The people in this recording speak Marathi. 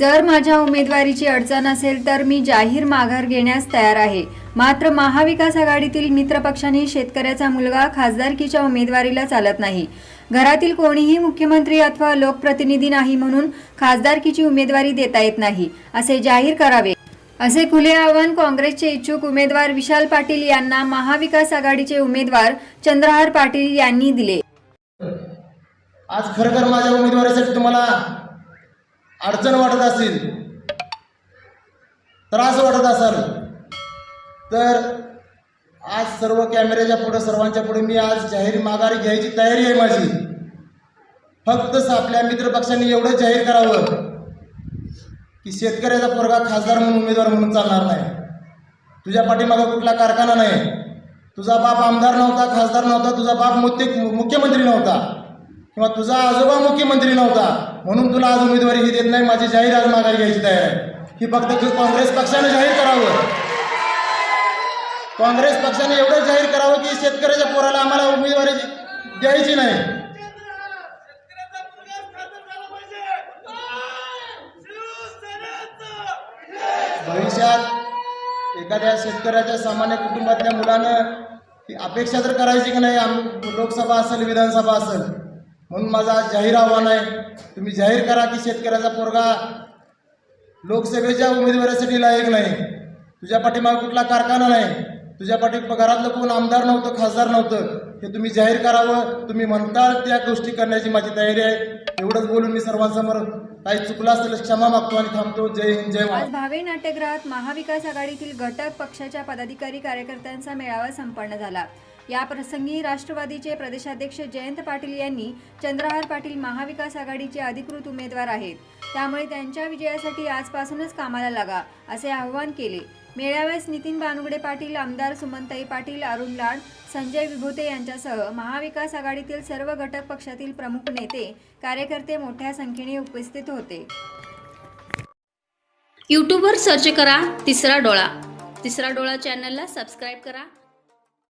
जर माझ्या उमेदवारीची अडचण असेल तर मी जाहीर माघार घेण्यास तयार आहे. मात्र महाविकास आघाडीतील मित्रपक्षांनी शेतकऱ्याचा मुलगा खासदारकीच्या उमेदवारीला चालत नाही. घरातील कोणीही मुख्यमंत्री अथवा लोकप्रतिनिधी नाही म्हणून खासदारकीची उमेदवारी देता येत नाही असे जाहीर करावे. असे खुले आव्हान काँग्रेसचे इच्छुक उमेदवार विशाल पाटील यांना महाविकास आघाडीचे उमेदवार चंद्रहार पाटील यांनी दिले. आज खरं तर माझ्या उमेदवारीसाठी तुम्हाला अडचण वाटत असेल त्रास वाटत असाल तर आज सर्व कॅमेऱ्याच्या पुढे सर्वांच्या पुढे मी आज जाहीर माघारी घ्यायची तयारी आहे माझी. फक्त आपल्या मित्रपक्षांनी एवढं जाहीर करावं की शेतकऱ्याचा पोरगा खासदार म्हणून उमेदवार म्हणून चालणार नाही. तुझ्या पाठीमागं कुठला कारखाना नाही. तुझा बाप आमदार नव्हता खासदार नव्हता तुझा बाप मुख्य मुख्यमंत्री नव्हता. किंवा तुझा आजोबा मुख्यमंत्री नव्हता. म्हणून तुला आज उमेदवारी ही देत नाही माझी जाहीर आज माघारी घ्यायची तयार आहे. ही फक्त काँग्रेस पक्षाने जाहीर करावं. काँग्रेस पक्षाने एवढं जाहीर करावं की शेतकऱ्याच्या पोराला आम्हाला उमेदवारी द्यायची नाही. भविष्यात एखाद्या शेतकऱ्याच्या सामान्य कुटुंबातल्या मुलानं अपेक्षा तर करायची की नाही? आम लोकसभा असेल विधानसभा असेल. म्हणून माझा जाहीर आव्हान आहे. तुम्ही जाहीर करा की शेतकऱ्याचा पोरगा लोकसभेच्या उमेदवारीसाठी लायक नाही. तुझ्या पाठीमागे कुठला कारखाना नाही. तुझ्या पाठी घरातलं कोण आमदार नव्हतं खासदार नव्हतं हे तुम्ही जाहीर करावं. तुम्ही म्हणताल त्या गोष्टी करण्याची माझी तयारी आहे. एवढंच बोलून मी सर्वांसमोर काही चुकलं असेल क्षमा मागतो आणि थांबतो. जय हिंद जय आज भावे नाट्यगृहात महाविकास आघाडीतील घटक पक्षाच्या पदाधिकारी कार्यकर्त्यांचा मेळावा संपन्न झाला. याप्रसंगी राष्ट्रवादीचे प्रदेशाध्यक्ष जयंत पाटील यांनी चंद्रहार पाटील महाविकास आघाडीचे अधिकृत उमेदवार आहेत. त्यामुळे त्यांच्या विजयासाठी आजपासूनच कामाला लागा असे आवाहन केले. मेळाव्यास नितीन बानुगडे पाटील आमदार सुमनताई पाटील अरुण लाड संजय विभूते यांच्यासह महाविकास आघाडीतील सर्व घटक पक्षातील प्रमुख नेते कार्यकर्ते मोठ्या संख्येने उपस्थित होते. यूट्यूबवर सर्च करा तिसरा डोळा. तिसरा डोळा चॅनलला सबस्क्राईब करा.